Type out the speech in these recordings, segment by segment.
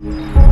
Música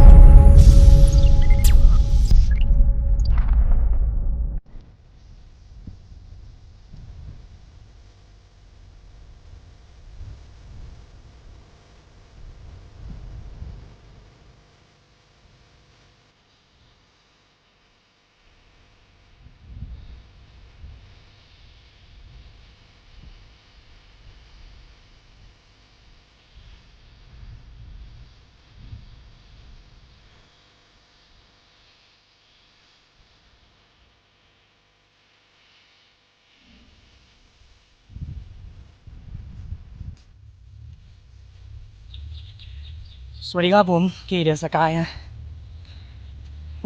สวัสดีครับผมกีเดอสกายนะ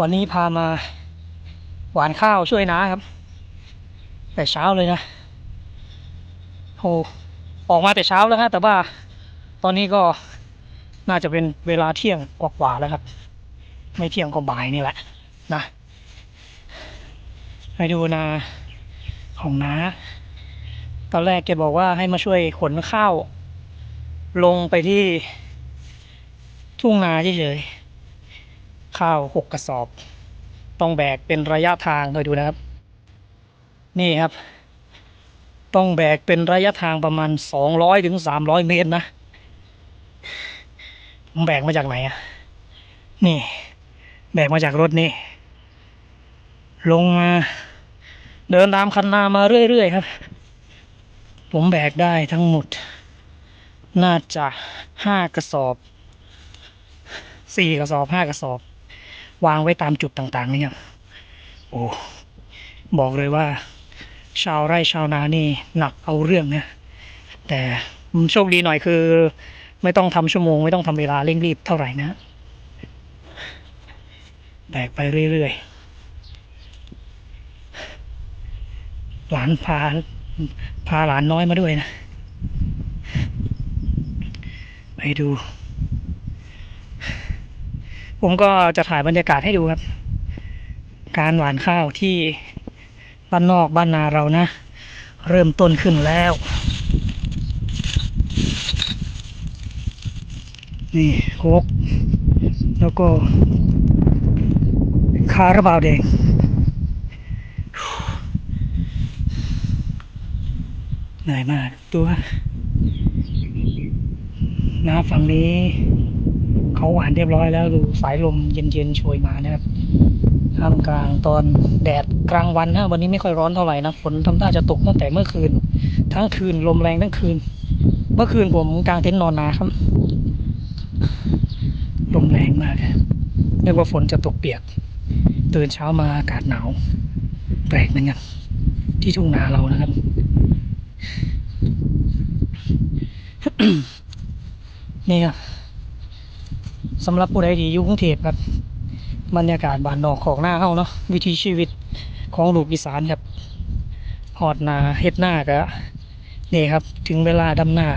วันนี้พามาหวานข้าวช่วยน้าครับ แต่เช้าเลยนะโหออกมาแต่เช้าแล้วฮะแต่ว่าตอนนี้ก็น่าจะเป็นเวลาเที่ยงกว่าๆแล้วครับ ไม่เที่ยงก็บ่ายนี่แหละนะไปดูนาของน้าตอนแรกแกบอกว่าให้มาช่วยขนข้าว ลงไปที่ ทุ่งนาเฉยๆข้าวหกกระสอบ ต้องแบกเป็นระยะทางคอยดูนะครับ นี่ครับ ต้องแบกเป็นระยะทางประมาณสองร้อยถึงสามร้อยเมตรนะแบกมาจากไหนอะนี่ แบกมาจากรถนี่ ลงมา เดินตามคันนามาเรื่อยๆครับ ผมแบกได้ทั้งหมด น่าจะห้ากระสอบ สี่กระสอบห้ากระสอบ วางไว้ตามจุดต่างๆนี่ครับโอ้บอกเลยว่า ชาวไร่ชาวนานี่หนักเอาเรื่องนะแต่โชคดีหน่อยคือ ไม่ต้องทำชั่วโมง ไม่ต้องทำเวลาเร่งรีบเท่าไหร่นะแบกไปเรื่อยๆ หลานพาพาหลานน้อยมาด้วยนะ ไปดู ผมก็จะถ่ายบรรยากาศให้ดูครับ การหวานข้าวที่บ้านนอกบ้านนาเรานะ เริ่มต้นขึ้นแล้ว นี่โคกแล้วก็ คาราบาวแดงเหนื่อยมากตัวน้ำฝั่งนี้ เขาหวานเรียบร้อยแล้วดูสายลมเย็นๆโชยมานะครับท่ามกลางตอนแดดกลางวันนะวันนี้ไม่ค่อยร้อนเท่าไหร่นะฝนทำท่าจะตกตั้งแต่เมื่อคืน ทั้งคืนลมแรงทั้งคืน เมื่อคืนผมกลางเต็นท์นอนนาครับ ลมแรงมากนึกว่าฝนจะตกเปียก ตื่นเช้ามาอากาศหนาวแปลกเหมือนกันที่ทุ่งนาเรานะครับนี่ครับ สำหรับผู้ใดที่อยู่กรุงเทพครับบรรยากาศบ้านนอกของหน้าเฮาเนาะวิถีชีวิตของลูกอีสานครับหอดนาเฮ็ดหน้าก็นี่ครับ ถึงเวลาดำนา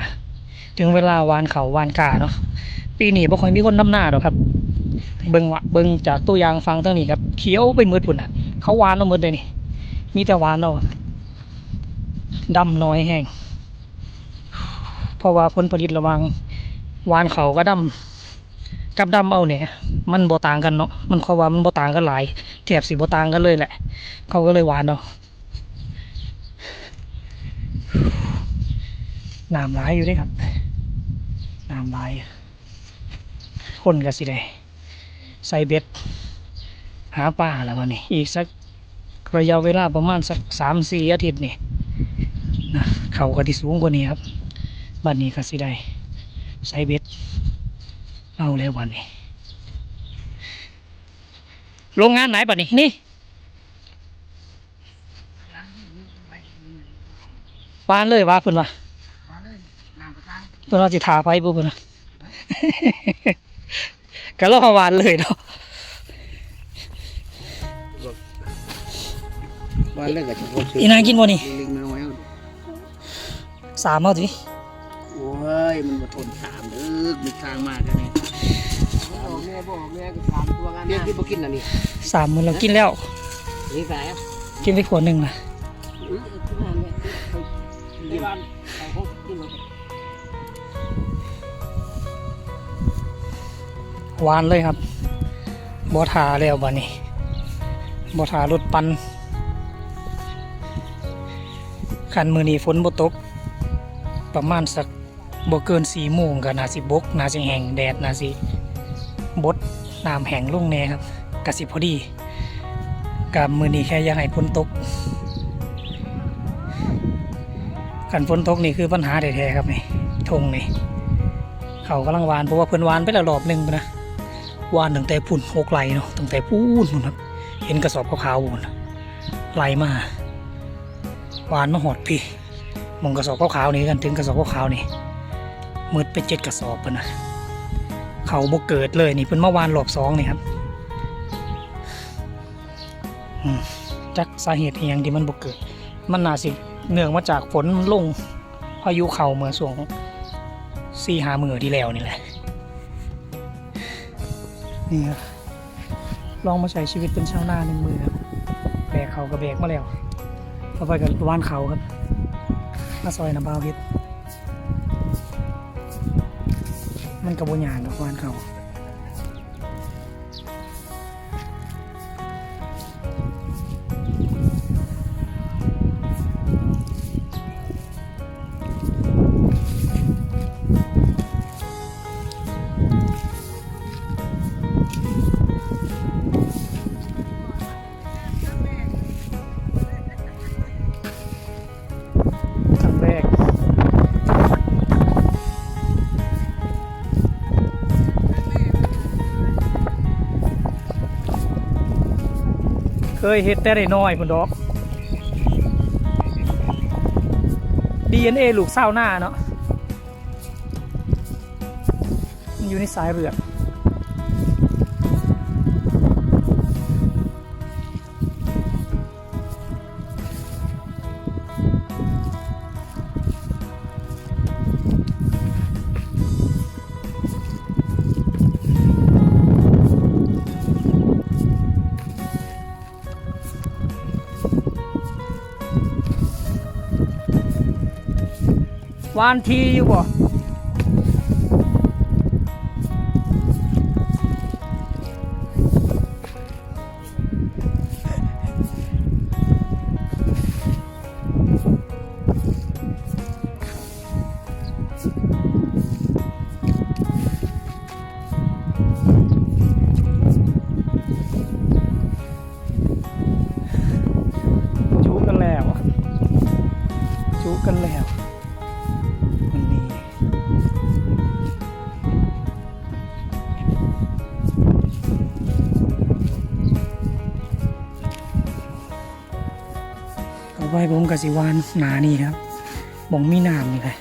ถึงเวลาวานเขาวานกาเนาะปีนี้บ่ค่อยมีคนดำนาหรอกครับ เบิ่งวะเบิ่งจากตัวอย่างฟังตั้งนี้ครับเขียวไปหมืดพุ่นอะ เขาวานเอาหมดเลยนี่ มีแต่วานเอาดำน้อยแห้งเพราะว่าผลผลิตระวังวานเขาก็ดำ กับดำเอาเนี่ย มันบ่ต่างกันเนาะมันเขาว่ามันบ่ต่างกันหลายแทบสิบ่ต่างกันเลยแหละ เขาก็เลยหวานเนาะน้ำลายอยู่ด้ครับน้ำลายคนก็สิได้ใส่เบ็ด หาปลาแล้ววันนี้ อีกสักระยะเวลาประมาณสักสามสี่อาทิตย์นี่นะเขาก็ที่สูงกว่านี้ครับบัดนี้ก็สิได้ใส่เบ็ด เอาแล้ววันนี้ โรงงานไหนบัดนี้ นี่วานเลยว่าเพิ่นว่าเพิ่นว่าสิทาไปบ่เพิ่นว่าก็รอวานเลยเนาะบ้านเลิกกับเฉพาะชื่อีนางกินบ่นี่ลิงน้อยเอาสามเอาสิโอ้ยมันมาทนสามเด้อมีทางมากกันนี่ แม่บอกแม่ก็สามตัวกันเรียกที่บ่กินน่ะนี่สามมื้อเรากินแล้ว นี่สายอะกินไปขวดหนึ่งละอื้อขึ้นมาเนี่ยที่บ้านเขาเขากินหมดอหวานเลยครับบ่ทาแล้วบัดนี้บ่ทารถปันคันมือนี้ฝนบ่ตก ประมาณสักบ่เกิน4โมงก็น่าสิบกน่าสิแห้งแดดน่าสิ บดน้ำแห้งลงแน่ครับก็สิพอดีกับมือนี้แค่ยากให้ฝนตกคันฝนตกนี่คือปัญหาแท้ๆครับนี่ทงนี่เขากำลังวานเพราะว่าเพิ่นวานไปแล้วรอบหนึงนะวานตั้งแต่พุ่นหกไหลเนาะตั้งแต่พูนนู่นครับ เห็นกระสอบขาวๆพุ่นน่ะไหลมาวานมาหอดพี่มองกระสอบขาวๆนี่กันถึงกระสอบขาวๆนี่มืดไปเจ็ดกระสอบเพิ่นนะ เขาบ่เกิดเลยนี่เพิ่นมาหวานรอบสองนี่ครับจักสาเหตุอหยังที่มันบ่เกิด มันน่าสิเนื่องมาจากฝนลงพายุเข้าเมื่อช่วงสี่หามือที่แล้วนี่แหละนี่ครับลองมาใช้ชีวิตเป็นชาวนาหนึ่งมือครับแบกเขากับแบกมาแล้วต่อไปกับว่านเขาครับมาซอยน้ำบาวเฮ็ด มันกระบวนยานดอกว่านเขา เคยเห็ดแต่ได้น้อยพุ่นดอก DNA ลูกเศร้าหน้าเนาะมันอยู่ในสายเรือด วานทีอยู่บ่ อไปผมกับสิวานหนานี่ครับบ่งมีน้ำนี่แหละ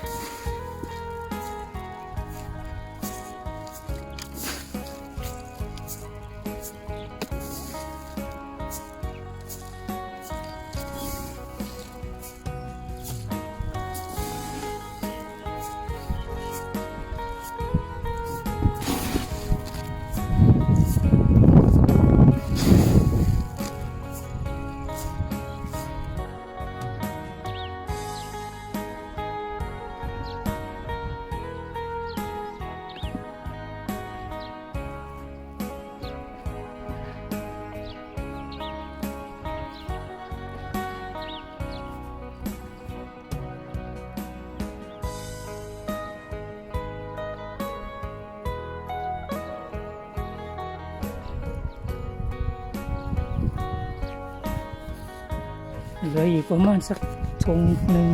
เหลืออีกประมาณสักทงหนึ่ง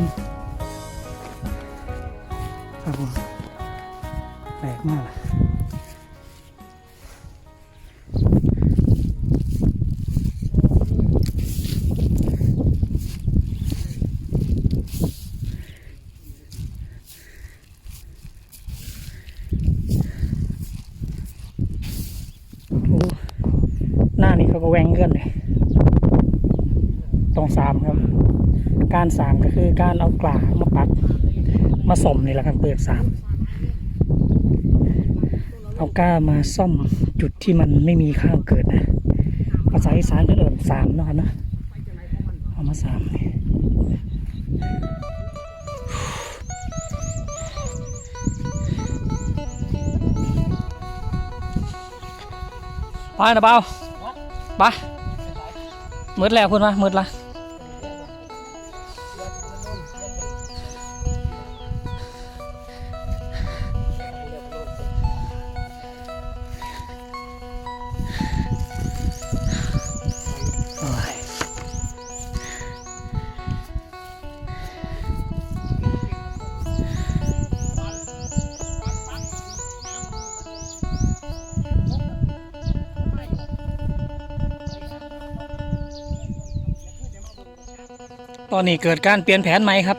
ครับผมแปลกมาก โอ้หน้านี่เขาก็แหวงเกินเลยตรงสามครับ การสาม การเอากลามาปัก มาสมนี่แหละครับเปลือกสามเอาก้ามาซ่อมจุดที่มันไม่มีข้าวเกิดนะภาษาอีสานก็เอินสามเนาะครับนะเอามาสามนี่ไปนะเบาไปมืดแล้วคุณมามืดละ ตอนนี้เกิดการเปลี่ยนแผนใหม่ครับ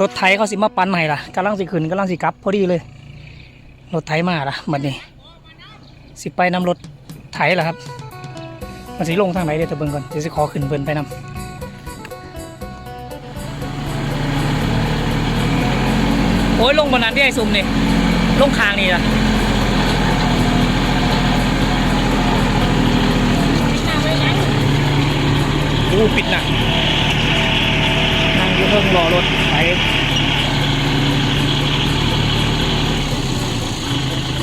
รถไถเขาสิมาปันใหม่ล่ะกำลังสิขึ้นกำลังสิกลับพอดีเลย รถไถมาล่ะบัดนี้ สิไปนำรถไถล่ะครับ มันสิลงทางไหนเดี๋ยวจะเบิ่งก่อนเดี๋ยวสิขอขึ้นเบิ่นไปนำโอ้ยลงบนนั้นที่ไอ้ซุ่มนี่ลงคางนี่ล่ะโอ้ปิดหนักนั่งอยู่ เพิ่งรอรถไถ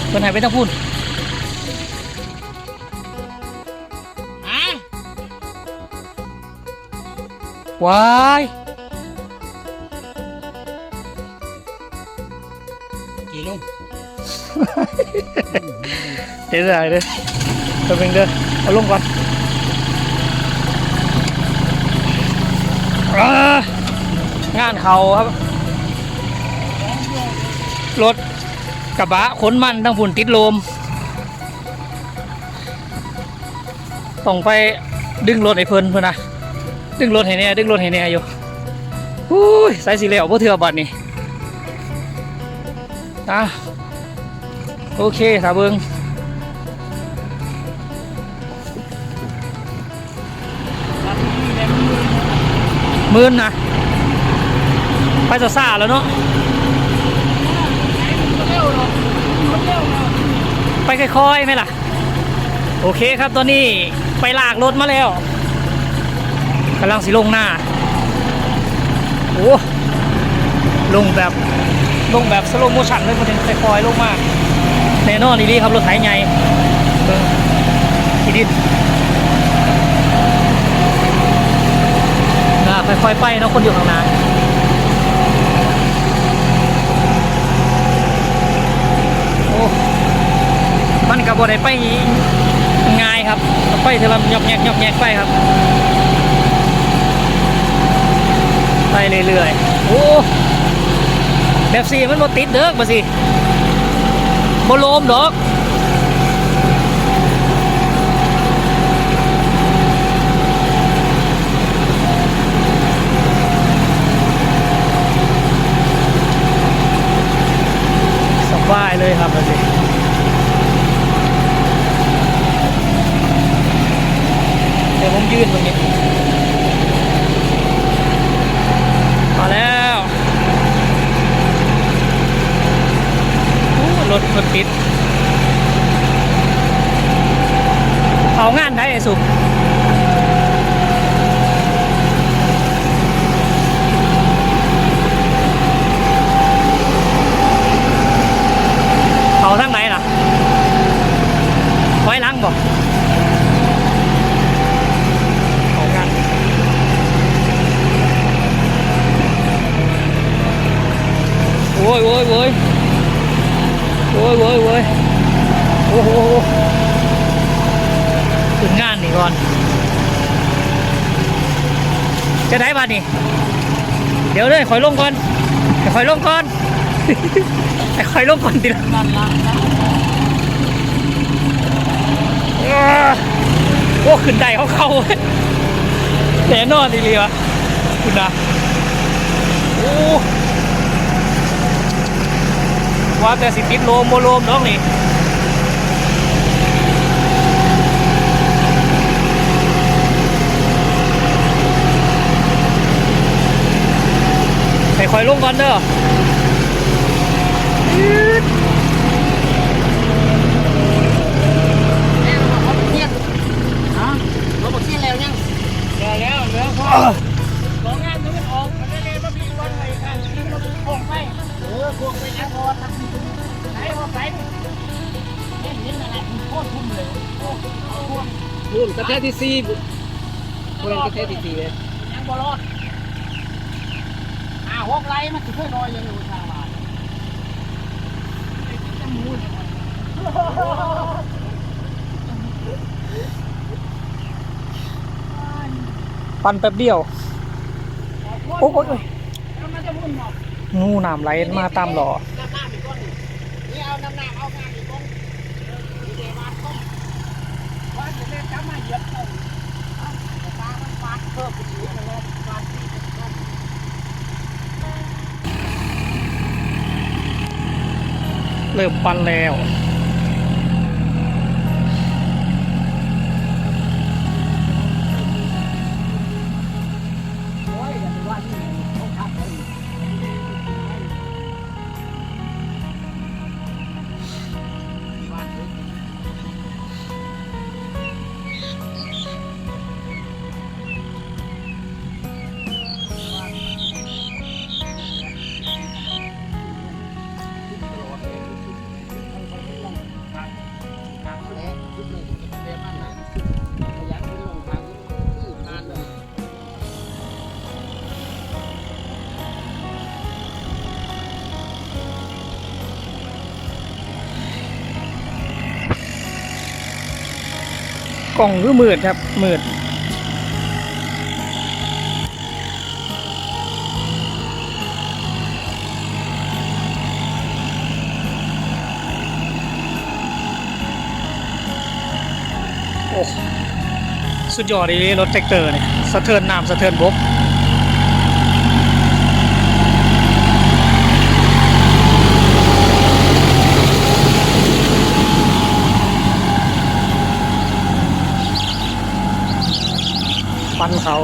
เพิ่นใหายไปต้องพูดว้ายกี่ลุงเดี๋ยวได้เลยตัวเป็นเด้อเอาลงก่อนอ่างานเขาครับ รถกระบะขนมันทั้งฝุ่นติดลมต้องไปดึงรถไอ้เพิ่นเพิ่อนนะดึงรถให้แน่ดึงรถให้แน่อยู่หู้ยสายสีเหลวพวกเธอบัดนี่อะโอเคสาเบิงมื่นนะ ไปจะซาแล้วเนาะไปค่อยๆไหมล่ะ โอเคครับตอนนี้ไปลากรถมาแล้วกำลังสิลงหน้าโอ้ลงแบบลงแบบสโลโมชั่นเลยมันเป็นค่อยๆลงมากแน่นอนดีๆครับรถไถใหญ่เบิ่งที่ดินนะค่อยๆไปเนาะคนอยู่ข้างหน้าโอ้มันกั บบได้ไปง่ายครับไปเทอละหยอกแยกยอกแยกไปครับ ไปเรื่อยๆโอ้แบบสี่มันบ่ติดเด้อบ่สิบ่โลมดอกสบายเลยครับบ่สิเดี๋ ยวผมยืนตรงนี้ มาแล้วโอ้รถรถติด เอางานได้ไอ้สุกเอาทางไหนล่ะ ไว้หล้างบอกเอางาน โอ้ยโอ้ยโอ้ยโอ้ยโอ้โหถึงงานนี่ก่อน จะได้บัดนี่ เดี๋ยวเลยคอยลงก่อนคอยลงก่อนคอยลงก่อนดิละอ้าโอ้ขึ้นได้เขาเข้าแน่นอนดีๆวะคุณนะโอ้ ว่าแต่สิติดโลมโมโลมน้องนี่ให้คอยลงก่อนเด้อ นกระแทกที่ซีบุเพื่อนกระแทกที่ซีเลยยังบ่รอดอ่าหกไรมันสิเพื่อน้อยยังอยู่ชาวบ้านไอ้ที่จะมูเนี่ยปั่นแป๊บเดียวโอ้ยโอ้ยโอ้ยแล้วมันจะมุ่นหมอกงูน้ำไหลมาตามหล่อ เริ่มปั่นแล้ว กล่องคือมืดครับมืดโอ้สุดยอดเลยรถแท็กเตอร์เนี่ยสะเทินน้ำสะเทินบก ปันเขา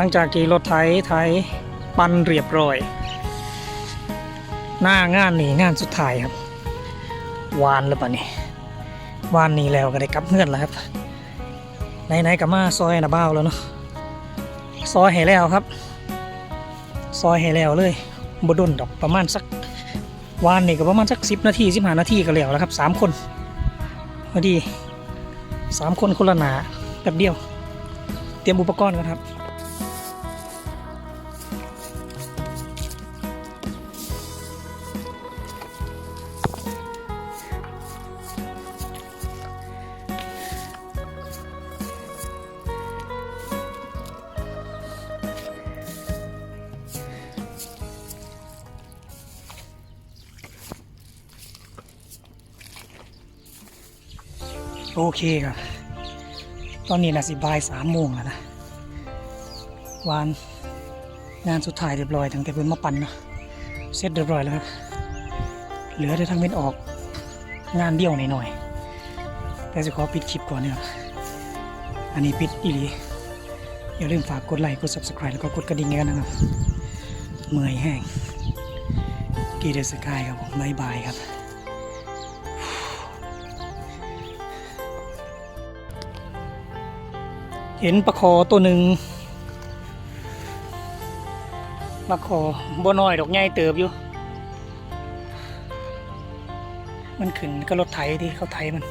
หลังจากที่รถไถไถปันเรียบร้อย หน้างานนี่งานสุดท้ายครับวานแล้วปะนี่วานนี้แล้วก็ได้กลับเงื่อนแล้วครับไหนๆก็มาซอยนะบ้าวแล้วเนาะซอยให้แล้วครับ ซอยให้แล้วเลยบดนดอกประมาณสักวานนี่ก็ประมาณสักสิบนาทีสิบห้านาทีก็แล้วแล้วครับสามคนพอดีสามคนคนละหนาแป๊บเดียว เตรียมอุปกรณ์กันครับ โอเคครับ ตอนนี้นะสิบายสามโมงแล้วนะวานงานสุดท้ายเรียบร้อยตั้งแต่เป็นมาปันเนาะเสร็จเรียบร้อยแล้วครับเหลือแต่ทางเป็นออกงานเดียวหน่อยๆแต่จะขอปิดคลิปก่อนเนี่ยอันนี้ปิดอีหลีอย่าลืมฝากกดไลค์กด subscribe แล้วก็กดกระดิ่งกันนะครับ เมื่อยแห้งกีเดสกายครับผมบายบายครับ เห็นปลาคอตัวหนึ่งปลาคอบ่น้อยดอกใหญ่เติบอยู่ มันขึ้นก็รถไถที่เขาไถมัน